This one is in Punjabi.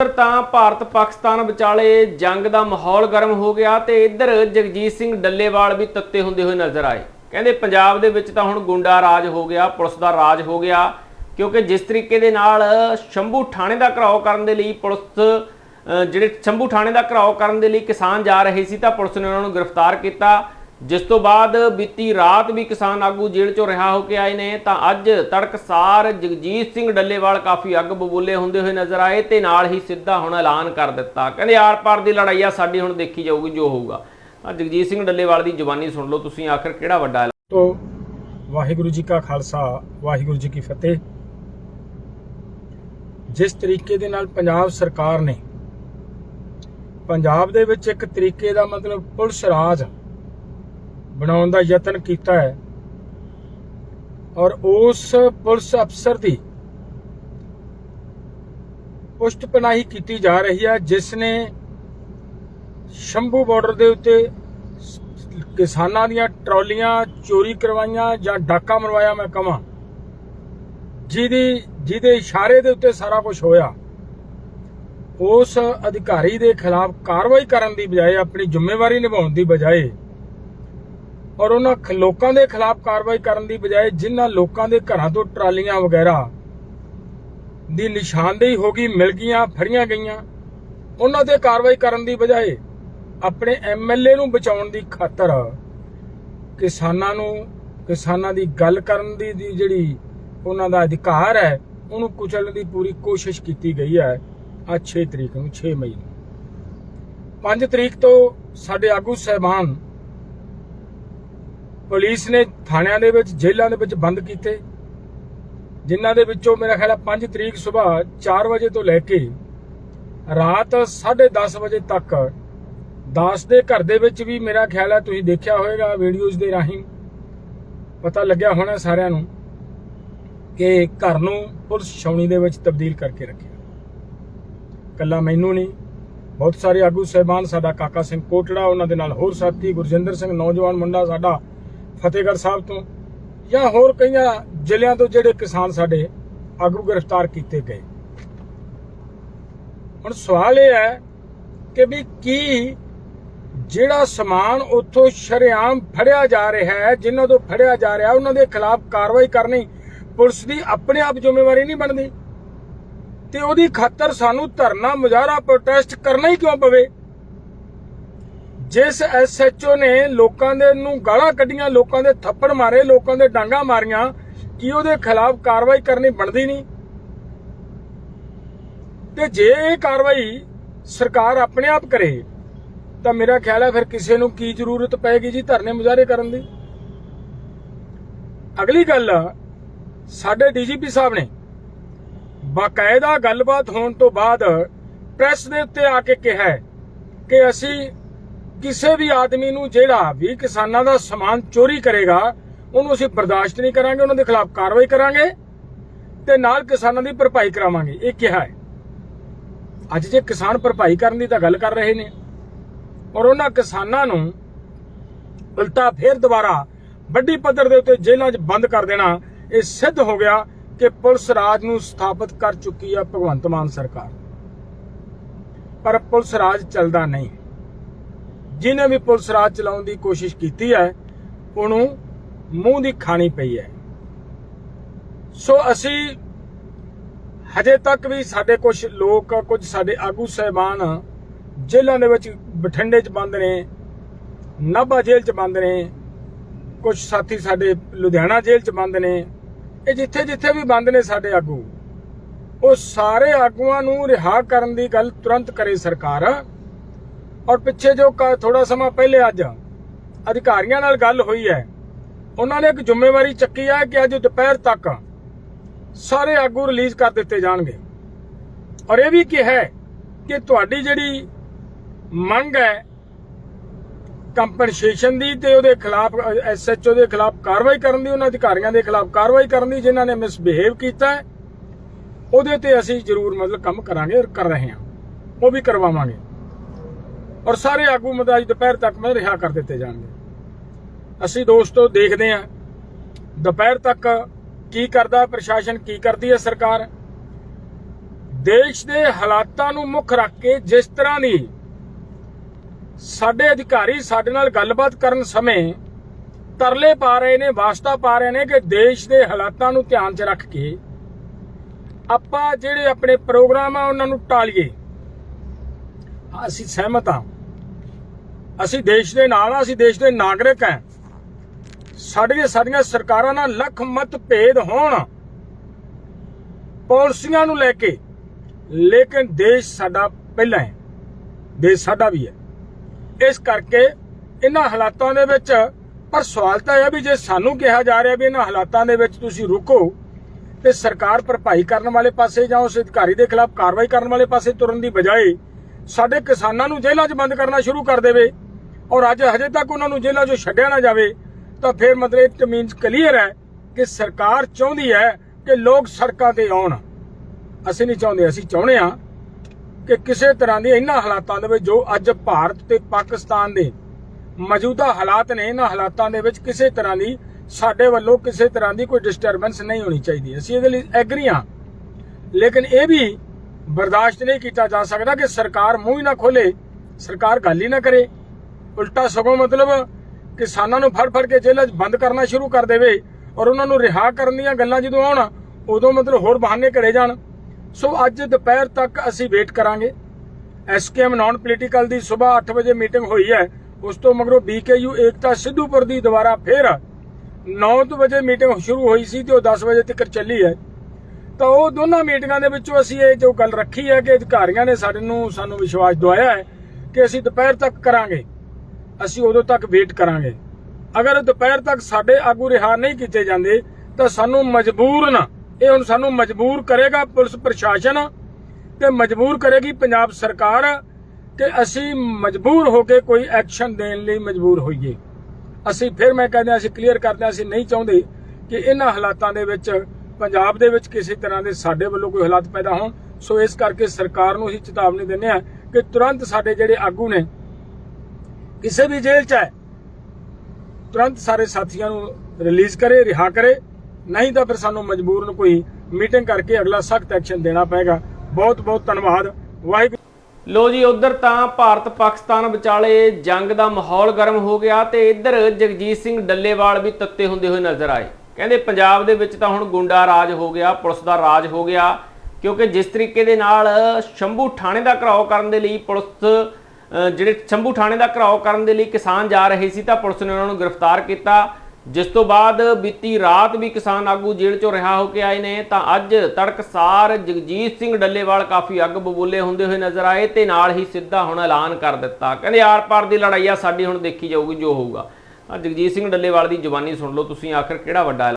ਤਾਂ ਭਾਰਤ ਪਾਕਿਸਤਾਨ ਵਿਚਾਲੇ ਜੰਗ ਦਾ ਮਾਹੌਲ ਗਰਮ ਹੋ ਗਿਆ ਤੇ ਇੱਧਰ ਜਗਜੀਤ ਸਿੰਘ ਡੱਲੇਵਾਲ ਵੀ ਤੱਤੇ ਹੁੰਦੇ ਹੋਏ ਨਜ਼ਰ ਆਏ। ਕਹਿੰਦੇ ਪੰਜਾਬ ਦੇ ਵਿੱਚ ਤਾਂ ਹੁਣ ਗੁੰਡਾ ਰਾਜ ਹੋ ਗਿਆ, ਪੁਲਿਸ ਦਾ ਰਾਜ ਹੋ ਗਿਆ, ਕਿਉਂਕਿ ਜਿਸ ਤਰੀਕੇ ਦੇ ਨਾਲ ਸ਼ੰਭੂ ਥਾਣੇ ਦਾ ਘਰਾਓ ਕਰਨ ਦੇ ਲਈ ਪੁਲਿਸ ਜਿਹੜੇ ਸ਼ੰਭੂ ਥਾਣੇ ਦਾ ਘਰਾਓ ਕਰਨ ਦੇ ਲਈ ਕਿਸਾਨ ਜਾ ਰਹੇ ਸੀ ਤਾਂ ਪੁਲਿਸ ਨੇ ਉਹਨਾਂ ਨੂੰ ਗ੍ਰਿਫਤਾਰ ਕੀਤਾ। ਜਿਸ ਤੋਂ ਬਾਅਦ ਬੀਤੀ ਰਾਤ ਵੀ ਕਿਸਾਨ ਆਗੂ ਜੇਲ੍ਹ ਚੋਂ ਰਿਹਾ ਹੋ ਕੇ ਆਏ ਨੇ, ਤਾਂ ਅੱਜ ਤੜਕਸਾਰ ਜਗਜੀਤ ਸਿੰਘ ਡੱਲੇਵਾਲ ਕਾਫੀ ਅੱਗ ਬਬੂਲੇ ਹੁੰਦੇ ਹੋਏ ਨਜ਼ਰ ਆਏ ਤੇ ਨਾਲ ਹੀ ਸਿੱਧਾ ਹੁਣ ਐਲਾਨ ਕਰ ਦਿੱਤਾ। ਕਹਿੰਦੇ ਆਰ-ਪਾਰ ਦੀ ਲੜਾਈ ਆ, ਸਾਡੀ ਹੁਣ ਦੇਖੀ ਜਾਊਗੀ ਜੋ ਹੋਊਗਾ। ਤਾਂ ਜਗਜੀਤ ਸਿੰਘ ਡੱਲੇਵਾਲ ਦੀ ਜ਼ੁਬਾਨੀ ਸੁਣ ਲਓ ਤੁਸੀਂ, ਆਖਰ ਕਿਹੜਾ ਵੱਡਾ ਐਲਾਨ? ਤੋ ਵਾਹਿਗੁਰੂ ਜੀ ਕਾ ਖਾਲਸਾ, ਵਾਹਿਗੁਰੂ ਜੀ ਕੀ ਫਤਿਹ। ਜਿਸ ਤਰੀਕੇ ਦੇ ਨਾਲ ਪੰਜਾਬ ਸਰਕਾਰ ਨੇ, ਪੰਜਾਬ ਦੇ ਵਿੱਚ ਇੱਕ ਤਰੀਕੇ ਦਾ ਮਤਲਬ ਪੁਲਿਸ ਰਾਜ ਬਣਾਉਣ ਦਾ ਯਤਨ ਕੀਤਾ ਹੈ। ਔਰ ਉਸ ਪੁਲਿਸ ਅਫਸਰ ਦੀ ਪੁਸ਼ਟ ਪਨਾਹੀ ਕੀਤੀ ਜਾ ਰਹੀ ਹੈ, ਜਿਸ ਨੇ ਸ਼ੰਭੂ ਬਾਰਡਰ ਦੇ ਉੱਤੇ ਕਿਸਾਨਾਂ ਦੀਆਂ ਟਰਾਲੀਆਂ ਚੋਰੀ ਕਰਵਾਈਆਂ ਜਾਂ ਡਾਕਾ ਮਰਵਾਇਆ ਮੈਂ ਕਹਾਂ, ਜਿਹਦੀ, ਜਿਹਦੇ ਇਸ਼ਾਰੇ ਦੇ ਉੱਤੇ ਸਾਰਾ ਕੁਝ ਹੋਇਆ। ਉਸ ਅਧਿਕਾਰੀ ਦੇ ਖਿਲਾਫ ਕਾਰਵਾਈ ਕਰਨ ਦੀ ਬਜਾਏ, ਆਪਣੀ ਜ਼ਿੰਮੇਵਾਰੀ ਨਿਭਾਉਣ ਦੀ ਬਜਾਏ ਔਰ ਉਹਨਾਂ ਲੋਕਾਂ ਦੇ ਖਿਲਾਫ ਕਾਰਵਾਈ ਕਰਨ ਦੀ ਬਜਾਏ ਜਿਨ੍ਹਾਂ ਲੋਕਾਂ ਦੇ ਘਰਾਂ ਤੋਂ ਟਰਾਲੀਆਂ ਵਗੈਰਾ ਦੀ ਨਿਸ਼ਾਨਦੇਹੀ ਹੋ ਗਈ, ਮਿਲ ਗਈਆਂ, ਫੜੀਆਂ ਗਈਆਂ, ਉਹਨਾਂ ਤੇ ਕਾਰਵਾਈ ਕਰਨ ਦੀ ਬਜਾਏ ਆਪਣੇ ਐਮਐਲਏ ਨੂੰ ਬਚਾਉਣ ਦੀ ਖਾਤਰ ਕਿਸਾਨਾਂ ਨੂੰ, ਕਿਸਾਨਾਂ ਦੀ ਗੱਲ ਕਰਨ ਦੀ ਜਿਹੜੀ ਉਹਨਾਂ ਦਾ ਅਧਿਕਾਰ ਹੈ, ਉਹਨੂੰ ਕੁਚਲਣ ਦੀ ਪੂਰੀ ਕੋਸ਼ਿਸ਼ ਕੀਤੀ ਗਈ ਹੈ ਅੱਜ 6 ਤਰੀਕ ਨੂੰ 6 ਮਈ ਨੂੰ। 5 ਤਰੀਕ ਤੋਂ ਸਾਡੇ ਆਗੂ ਸਹਿਬਾਨ ਪੁਲਿਸ ਨੇ ਥਾਣਿਆਂ ਦੇ ਵਿੱਚ, ਜੇਲ੍ਹਾਂ ਦੇ ਵਿੱਚ ਬੰਦ ਕੀਤੇ, ਜਿਨ੍ਹਾਂ ਦੇ ਵਿੱਚੋਂ ਮੇਰਾ ਖਿਆਲ ਹੈ 5 ਤਰੀਕ ਸਵੇਰ 4 ਵਜੇ ਤੋਂ ਲੈ ਕੇ ਰਾਤ 10:30 ਵਜੇ ਤੱਕ, ਦਾਸ ਦੇ ਘਰ ਦੇ ਵਿੱਚ ਵੀ ਮੇਰਾ ਖਿਆਲ ਹੈ ਤੁਸੀਂ ਦੇਖਿਆ ਹੋਵੇਗਾ ਵੀਡੀਓਜ਼ ਦੇ ਰਾਹੀਂ, ਪਤਾ ਲੱਗਿਆ ਹੋਣਾ ਸਾਰਿਆਂ ਨੂੰ ਕਿ ਘਰ ਨੂੰ ਪੁਲਿਸ ਛਾਉਣੀ ਦੇ ਵਿੱਚ ਤਬਦੀਲ ਕਰਕੇ ਰੱਖਿਆ। ਕੱਲਾ ਮੈਨੂੰ ਨਹੀਂ, ਬਹੁਤ ਸਾਰੇ ਆਗੂ ਸਹਿਬਾਨ, ਸਾਡਾ ਕਾਕਾ ਸਿੰਘ ਕੋਟੜਾ, ਉਹਨਾਂ ਦੇ ਨਾਲ ਹੋਰ ਸਾਥੀ ਗੁਰਜਿੰਦਰ ਸਿੰਘ, ਨੌਜਵਾਨ ਮੁੰਡਾ ਸਾਡਾ ਫਤਿਹਗੜ੍ਹ ਸਾਹਿਬ ਤੋਂ ਜਾਂ ਹੋਰ ਕਈਆਂ ਜ਼ਿਲ੍ਹਿਆਂ ਤੋਂ ਜਿਹੜੇ ਕਿਸਾਨ ਸਾਡੇ ਆਗੂ ਗ੍ਰਿਫਤਾਰ ਕੀਤੇ ਗਏ। ਹੁਣ ਸਵਾਲ ਇਹ ਹੈ ਕਿ ਵੀ ਕੀ ਜਿਹੜਾ ਸਮਾਨ ਉੱਥੋਂ ਸ਼ਰੇਆਮ ਫੜਿਆ ਜਾ ਰਿਹਾ ਹੈ, ਜਿਨ੍ਹਾਂ ਤੋਂ ਫੜਿਆ ਜਾ ਰਿਹਾ, ਉਹਨਾਂ ਦੇ ਖਿਲਾਫ ਕਾਰਵਾਈ ਕਰਨੀ ਪੁਲਿਸ ਦੀ ਆਪਣੇ ਆਪ ਜ਼ਿੰਮੇਵਾਰੀ ਨਹੀਂ ਬਣਦੀ ਤੇ ਉਹਦੀ ਖਾਤਰ ਸਾਨੂੰ ਧਰਨਾ ਮੁਜ਼ਾਹਰਾ ਪ੍ਰੋਟੈਸਟ ਕਰਨਾ ਹੀ ਕਿਉਂ ਪਵੇ? ਜਿਸ ਐਸਐਚਓ ਨੇ ਲੋਕਾਂ ਦੇ ਨੂੰ ਗਾਲਾਂ ਕੱਢੀਆਂ, ਲੋਕਾਂ ਦੇ ਥੱਪੜ ਮਾਰੇ, ਲੋਕਾਂ ਦੇ ਡਾਂਗਾ ਮਾਰੀਆਂ, ਕੀ ਉਹਦੇ ਖਿਲਾਫ ਕਾਰਵਾਈ ਕਰਨੀ ਬਣਦੀ ਨਹੀਂ? ਤੇ ਜੇ ਇਹ ਕਾਰਵਾਈ ਸਰਕਾਰ ਆਪਣੇ ਆਪ ਕਰੇ, ਤਾਂ ਮੇਰਾ ਖਿਆਲ ਹੈ ਫਿਰ ਕਿਸੇ ਨੂੰ ਕੀ ਜ਼ਰੂਰਤ ਪਏਗੀ ਜੀ ਧਰਨੇ ਮੁਜ਼ਾਹਰੇ ਕਰਨ ਦੀ? ਅਗਲੀ ਗੱਲ, ਸਾਡੇ ਡੀਜੀਪੀ ਸਾਹਿਬ ਨੇ ਬਾਕਾਇਦਾ ਗੱਲਬਾਤ ਹੋਣ ਤੋਂ ਬਾਅਦ ਪ੍ਰੈਸ ਦੇ ਉੱਤੇ ਆ ਕੇ ਕਿਹਾ ਕਿ ਅਸੀਂ ਕਿਸੇ ਵੀ ਆਦਮੀ ਨੂੰ ਜਿਹੜਾ ਵੀ ਕਿਸਾਨਾਂ ਦਾ ਸਮਾਨ ਚੋਰੀ ਕਰੇਗਾ, ਉਹਨੂੰ ਅਸੀਂ ਬਰਦਾਸ਼ਤ ਨਹੀਂ ਕਰਾਂਗੇ, ਉਹਨਾਂ ਦੇ ਖਿਲਾਫ ਕਾਰਵਾਈ ਕਰਾਂਗੇ ਤੇ ਨਾਲ ਕਿਸਾਨਾਂ ਦੀ ਭਰਪਾਈ ਕਰਾਵਾਂਗੇ। ਇਹ ਕਿਹਾ ਹੈ। ਅੱਜ ਜੇ ਕਿਸਾਨ ਭਰਪਾਈ ਕਰਨ ਦੀ ਤਾਂ ਗੱਲ ਕਰ ਰਹੇ ਨੇ ਔਰ ਉਹਨਾਂ ਕਿਸਾਨਾਂ ਨੂੰ ਉਲਟਾ ਫੇਰ ਦੁਬਾਰਾ ਵੱਡੀ ਪੱਧਰ ਦੇ ਉੱਤੇ ਜੇਲ੍ਹਾਂ 'ਚ ਬੰਦ ਕਰ ਦੇਣਾ, ਇਹ ਸਿੱਧ ਹੋ ਗਿਆ ਕਿ ਪੁਲਿਸ ਰਾਜ ਨੂੰ ਸਥਾਪਿਤ ਕਰ ਚੁੱਕੀ ਹੈ ਭਗਵੰਤ ਮਾਨ ਸਰਕਾਰ। ਪਰ ਪੁਲਿਸ ਰਾਜ ਚੱਲਦਾ ਨਹੀਂ। ਜਿਹਨੇ ਵੀ ਪੁਲਿਸ ਰਾਜ ਚਲਾਉਣ ਦੀ ਕੋਸ਼ਿਸ਼ ਕੀਤੀ ਹੈ, ਉਹਨੂੰ ਮੂੰਹ ਦੀ ਖਾਣੀ ਪਈ ਹੈ। ਸੋ ਅਸੀਂ ਹਜੇ ਤੱਕ ਵੀ ਸਾਡੇ ਕੁਝ ਲੋਕ, ਕੁਝ ਸਾਡੇ ਆਗੂ ਸਹਿਬਾਨ ਜੇਲ੍ਹਾਂ ਦੇ ਵਿੱਚ ਬਠਿੰਡੇ 'ਚ ਬੰਦ ਨੇ, ਨਾਭਾ ਜੇਲ੍ਹ 'ਚ ਬੰਦ ਨੇ ਕੁਝ ਸਾਥੀ ਸਾਡੇ ਲੁਧਿਆਣਾ ਜੇਲ੍ਹ 'ਚ ਬੰਦ ਨੇ, ਇਹ ਜਿੱਥੇ ਜਿੱਥੇ ਵੀ ਬੰਦ ਨੇ ਸਾਡੇ ਆਗੂ, ਉਹ ਸਾਰੇ ਆਗੂਆਂ ਨੂੰ ਰਿਹਾ ਕਰਨ ਦੀ ਗੱਲ ਤੁਰੰਤ ਕਰੇ ਸਰਕਾਰ। ਔਰ ਪਿੱਛੇ ਜੋ ਥੋੜਾ ਸਮਾਂ ਪਹਿਲੇ ਅੱਜ ਅਧਿਕਾਰੀਆਂ ਨਾਲ ਗੱਲ ਹੋਈ ਹੈ, ਉਹਨਾਂ ਨੇ ਇੱਕ ਜ਼ਿੰਮੇਵਾਰੀ ਚੱਕੀ ਹੈ ਕਿ ਅੱਜ ਦੁਪਹਿਰ ਤੱਕ ਸਾਰੇ ਆਗੂ ਰਿਲੀਜ਼ ਕਰ ਦਿੱਤੇ ਜਾਣਗੇ। ਔਰ ਇਹ ਵੀ ਕਿਹਾ ਕਿ ਤੁਹਾਡੀ ਜਿਹੜੀ ਮੰਗ ਹੈ ਕੰਪਨਸੇਸ਼ਨ ਦੀ ਤੇ ਉਹਦੇ ਖਿਲਾਫ ਐਸਐਚਓ ਦੇ ਖਿਲਾਫ ਕਾਰਵਾਈ ਕਰਨ ਦੀ, ਉਹਨਾਂ ਅਧਿਕਾਰੀਆਂ ਦੇ ਖਿਲਾਫ ਕਾਰਵਾਈ ਕਰਨ ਦੀ, ਜਿਨ੍ਹਾਂ ਨੇ ਮਿਸਬਿਹੇਵ ਕੀਤਾ ਉਹਦੇ ਤੇ ਅਸੀਂ ਜ਼ਰੂਰ ਮਤਲਬ ਕੰਮ ਕਰਾਂਗੇ ਔਰ ਕਰ ਰਹੇ ਹਾਂ। ਉਹ ਵੀ ਕਰਵਾਵਾਂਗੇ। ਔਰ ਸਾਰੇ ਆਗੂ ਮਤਲਬ ਅੱਜ ਦੁਪਹਿਰ ਤੱਕ ਮੈਂ ਰਿਹਾ ਕਰ ਦਿੱਤੇ ਜਾਣਗੇ। ਅਸੀਂ ਦੋਸਤੋ ਦੇਖਦੇ ਹਾਂ ਦੁਪਹਿਰ ਤੱਕ ਕੀ ਕਰਦਾ ਪ੍ਰਸ਼ਾਸਨ, ਕੀ ਕਰਦੀ ਹੈ ਸਰਕਾਰ। ਦੇਸ਼ ਦੇ ਹਾਲਾਤਾਂ ਨੂੰ ਮੁੱਖ ਰੱਖ ਕੇ ਜਿਸ ਤਰ੍ਹਾਂ ਦੀ ਸਾਡੇ ਅਧਿਕਾਰੀ ਸਾਡੇ ਨਾਲ ਗੱਲਬਾਤ ਕਰਨ ਸਮੇਂ ਤਰਲੇ ਪਾ ਰਹੇ ਨੇ, ਵਾਸਤਾ ਪਾ ਰਹੇ ਨੇ ਕਿ ਦੇਸ਼ ਦੇ ਹਾਲਾਤਾਂ ਨੂੰ ਧਿਆਨ 'ਚ ਰੱਖ ਕੇ ਆਪਾਂ ਜਿਹੜੇ ਆਪਣੇ ਪ੍ਰੋਗਰਾਮ ਆ, ਉਹਨਾਂ ਨੂੰ ਟਾਲੀਏ। ਅਸੀਂ ਸਹਿਮਤ ਹਾਂ। ਅਸੀਂ ਦੇਸ਼ ਦੇ ਨਾਲ ਆ ਅਸੀਂ ਦੇਸ਼ ਦੇ ਨਾਗਰਿਕ ਹਾਂ। ਸਾਡੀਆਂ ਸਾਡੀਆਂ ਸਰਕਾਰਾਂ ਨਾਲ ਲੱਖ ਮਤ ਭੇਦ ਹੋਣ। ਪਾਲਿਸੀਆਂ ਨੂੰ ਲੈ ਕੇ, ਲੇਕਿਨ ਦੇਸ਼ ਸਾਡਾ ਪਹਿਲਾਂ ਹੈ। ਦੇਸ਼ ਸਾਡਾ ਵੀ ਹੈ। ਇਸ ਕਰਕੇ ਇਹਨਾਂ ਹਾਲਾਤਾਂ ਦੇ ਵਿੱਚ, ਪਰ ਸਵਾਲ ਤਾਂ ਇਹ ਹੈ ਵੀ ਜੇ ਸਾਨੂੰ ਕਿਹਾ ਜਾ ਰਿਹਾ ਵੀ ਇਹਨਾਂ ਹਾਲਾਤਾਂ ਦੇ ਵਿੱਚ ਤੁਸੀਂ ਰੁਕੋ, ਤੇ ਸਰਕਾਰ ਭਰਪਾਈ ਕਰਨ ਵਾਲੇ ਪਾਸੇ ਜਾਂ ਉਸ ਅਧਿਕਾਰੀ ਦੇ ਖਿਲਾਫ ਕਾਰਵਾਈ ਕਰਨ ਵਾਲੇ ਪਾਸੇ ਤੁਰਨ ਦੀ ਬਜਾਏ, ਸਾਡੇ ਕਿਸਾਨਾਂ ਨੂੰ ਜੇਲ੍ਹਾਂ 'ਚ ਬੰਦ ਕਰਨਾ ਸ਼ੁਰੂ ਕਰ ਦੇਵੇ। ਔਰ ਅੱਜ ਹਜੇ ਤੱਕ ਉਹਨਾਂ ਨੂੰ ਜੇਲ੍ਹਾਂ 'ਚੋਂ ਛੱਡਿਆ ਨਾ ਜਾਵੇ, ਤਾਂ ਫਿਰ ਮਤਲਬ ਇਟ ਮੀਨਸ ਕਲੀਅਰ ਹੈ ਕਿ ਸਰਕਾਰ ਚਾਹੁੰਦੀ ਹੈ ਕਿ ਲੋਕ ਸੜਕਾਂ ਤੇ ਆਉਣ। ਅਸੀਂ ਨਹੀਂ ਚਾਹੁੰਦੇ, ਅਸੀਂ ਚਾਹੁੰਦੇ ਹਾਂ ਕਿ ਕਿਸੇ ਤਰ੍ਹਾਂ ਦੇ ਇਹਨਾਂ ਹਾਲਾਤਾਂ ਦੇ ਵਿੱਚ ਜੋ ਅੱਜ ਭਾਰਤ ਤੇ ਪਾਕਿਸਤਾਨ ਦੇ ਮੌਜੂਦਾ ਹਾਲਾਤ ਨੇ, ਇਹਨਾਂ ਹਾਲਾਤਾਂ ਦੇ ਵਿੱਚ ਕਿਸੇ ਤਰ੍ਹਾਂ ਦੀ ਸਾਡੇ ਵੱਲੋਂ ਕਿਸੇ ਤਰ੍ਹਾਂ ਦੀ ਕੋਈ ਡਿਸਟਰਬੈਂਸ ਨਹੀਂ ਹੋਣੀ ਚਾਹੀਦੀ। ਅਸੀਂ ਇਹਦੇ ਲਈ ਐਗਰੀ ਹਾਂ। ਲੇਕਿਨ ਇਹ ਵੀ ਬਰਦਾਸ਼ਤ ਨਹੀਂ ਕੀਤਾ ਜਾ ਸਕਦਾ ਕਿ ਸਰਕਾਰ ਮੂੰਹ ਹੀ ਨਾ ਖੋਲੇ, ਸਰਕਾਰ ਗੱਲ ਹੀ ਨਾ ਕਰੇ। ਉਲਟਾ ਸਗੋਂ ਮਤਲਬ ਕਿਸਾਨਾਂ ਨੂੰ ਫੜ ਫੜ ਕੇ ਜੇਲ੍ਹਾਂ 'ਚ ਬੰਦ ਕਰਨਾ ਸ਼ੁਰੂ ਕਰ ਦੇਵੇ ਔਰ ਉਹਨਾਂ ਨੂੰ ਰਿਹਾ ਕਰਨ ਦੀਆਂ ਗੱਲਾਂ ਜਦੋਂ ਆਉਣ, ਉਦੋਂ ਮਤਲਬ ਹੋਰ ਬਹਾਨੇ ਘੜੇ ਜਾਣ। ਸੋ ਅੱਜ ਦੁਪਹਿਰ ਤੱਕ ਅਸੀਂ ਵੇਟ ਕਰਾਂਗੇ। ਐਸਕੇਐਮ ਨਾਨ ਪੋਲੀਟੀਕਲ ਦੀ ਸਵੇਰ 8 ਵਜੇ ਮੀਟਿੰਗ ਹੋਈ ਹੈ। ਉਸ ਤੋਂ ਮਗਰੋਂ ਬੀਕੇਯੂ ਏਕਤਾ ਸਿੱਧੂਪੁਰ ਦੀ ਦੁਬਾਰਾ ਫੇਰ 9 ਵਜੇ ਮੀਟਿੰਗ ਸ਼ੁਰੂ ਹੋਈ ਸੀ ਤੇ ਉਹ 10 ਵਜੇ ਤੱਕ ਚੱਲੀ ਹੈ। ਤਾਂ ਉਹ ਦੋਨਾਂ ਮੀਟਿੰਗਾਂ ਦੇ ਵਿੱਚੋਂ ਅਸੀਂ ਇਹ ਜੋ ਗੱਲ ਰੱਖੀ ਹੈ ਕਿ ਅਧਿਕਾਰੀਆਂ ਨੇ ਸਾਡੇ ਨੂੰ ਸਾਨੂੰ ਵਿਸ਼ਵਾਸ ਦਿਵਾਇਆ ਹੈ ਕਿ ਅਸੀਂ ਦੁਪਹਿਰ ਤੱਕ ਕਰਾਂਗੇ। ਅਸੀਂ ਉਦੋਂ ਤੱਕ ਵੇਟ ਕਰਾਂਗੇ। ਅਗਰ ਦੁਪਹਿਰ ਤੱਕ ਸਾਡੇ ਆਗੂ ਰਿਹਾ ਨਹੀਂ ਕੀਤੇ ਜਾਂਦੇ, ਤਾਂ ਸਾਨੂੰ ਮਜਬੂਰ ਨਾ। ਇਹ ਹੁਣ ਸਾਨੂੰ ਮਜਬੂਰ ਕਰੇਗਾ ਪੁਲਿਸ ਪ੍ਰਸ਼ਾਸਨ ਤੇ ਮਜਬੂਰ ਕਰੇਗੀ ਪੰਜਾਬ ਸਰਕਾਰ ਕਿ ਅਸੀਂ ਮਜਬੂਰ ਹੋ ਕੇ ਕੋਈ ਐਕਸ਼ਨ ਦੇਣ ਲਈ ਮਜਬੂਰ ਹੋਈਏ। ਅਸੀਂ ਫਿਰ ਮੈਂ ਕਹਿੰਦਾ, ਅਸੀਂ ਕਲੀਅਰ ਕਰਦੇ ਹਾਂ, ਅਸੀਂ ਨਹੀਂ ਚਾਹੁੰਦੇ ਕਿ ਇਹਨਾਂ ਹਾਲਾਤਾਂ ਦੇ ਵਿੱਚ, ਪੰਜਾਬ ਦੇ ਵਿੱਚ ਕਿਸੇ ਤਰ੍ਹਾਂ ਦੇ ਸਾਡੇ ਵੱਲੋਂ ਕੋਈ ਹਾਲਾਤ ਪੈਦਾ ਹੋਣ। ਸੋ ਇਸ ਕਰਕੇ ਸਰਕਾਰ ਨੂੰ ਹੀ ਚੇਤਾਵਨੀ ਦਿੰਦੇ ਹਾਂ ਕਿ ਤੁਰੰਤ ਸਾਡੇ ਜਿਹੜੇ ਆਗੂ ਨੇ ਕਿਸੇ ਵੀ ਜੇਲ੍ਹ 'ਚ ਹੈ, ਤੁਰੰਤ ਸਾਰੇ ਸਾਥੀਆਂ ਨੂੰ ਰਿਲੀਜ਼ ਕਰੇ, ਰਿਹਾ ਕਰੇ। ਨਹੀਂ ਤਾਂ ਫਿਰ ਸਾਨੂੰ ਮਜਬੂਰਨ ਕੋਈ ਮੀਟਿੰਗ ਕਰਕੇ ਅਗਲਾ ਸਖਤ ਐਕਸ਼ਨ ਦੇਣਾ ਪਏਗਾ। ਬਹੁਤ ਬਹੁਤ ਧੰਨਵਾਦ। ਵਾਹਿਗੁਰੂ ਲੋ ਜੀ, ਉਧਰ ਤਾਂ ਭਾਰਤ ਪਾਕਿਸਤਾਨ ਵਿਚਾਲੇ ਜੰਗ ਦਾ ਮਾਹੌਲ ਗਰਮ ਹੋ ਗਿਆ ਤੇ ਇੱਧਰ ਜਗਜੀਤ ਸਿੰਘ ਡੱਲੇਵਾਲ ਵੀ ਤੱਤੇ ਹੁੰਦੇ ਹੋਏ ਨਜ਼ਰ ਆਏ। ਕਹਿੰਦੇ ਪੰਜਾਬ ਦੇ ਵਿੱਚ ਤਾਂ ਹੁਣ ਗੁੰਡਾ ਰਾਜ ਹੋ ਗਿਆ, ਪੁਲਿਸ ਦਾ ਰਾਜ ਹੋ ਗਿਆ, ਕਿਉਂਕਿ ਜਿਸ ਤਰੀਕੇ ਦੇ ਨਾਲ ਸ਼ੰਭੂ ਥਾਣੇ ਦਾ ਘਰਾਓ ਕਰਨ ਦੇ ਲਈ ਪੁਲਿਸ ਜਿਹੜੇ ਸ਼ੰਭੂ ਥਾਣੇ ਦਾ ਘਰਾਓ ਕਰਨ ਦੇ ਲਈ ਕਿਸਾਨ ਜਾ ਰਹੇ ਸੀ ਤਾਂ ਪੁਲਿਸ ਨੇ ਉਹਨਾਂ ਨੂੰ ਗ੍ਰਿਫਤਾਰ ਕੀਤਾ। ਜਿਸ ਤੋਂ ਬਾਅਦ ਬੀਤੀ ਰਾਤ ਵੀ ਕਿਸਾਨ ਆਗੂ ਜੇਲ੍ਹ ਚੋਂ ਰਿਹਾ ਹੋ ਕੇ ਆਏ ਨੇ ਤਾਂ ਅੱਜ ਤੜਕਸਾਰ ਜਗਜੀਤ ਸਿੰਘ ਡੱਲੇਵਾਲ ਕਾਫੀ ਅੱਗ ਬਬੂਲੇ ਹੁੰਦੇ ਹੋਏ ਨਜ਼ਰ ਆਏ ਤੇ ਨਾਲ ਹੀ ਸਿੱਧਾ ਹੁਣ ਐਲਾਨ ਕਰ ਦਿੱਤਾ। ਕਹਿੰਦੇ ਆਰ-ਪਾਰ ਦੀ ਲੜਾਈ ਆ, ਸਾਡੀ ਹੁਣ ਦੇਖੀ ਜਾਊਗੀ ਜੋ ਹੋਊਗਾ। ਜਗਜੀਤ ਸਿੰਘ ਡੱਲੇਵਾਲ ਦੀ ਜ਼ੁਬਾਨੀ ਸੁਣ ਲਓ, ਤੁਸੀਂ ਆਖਰ ਕਿਹੜਾ ਵੱਡਾ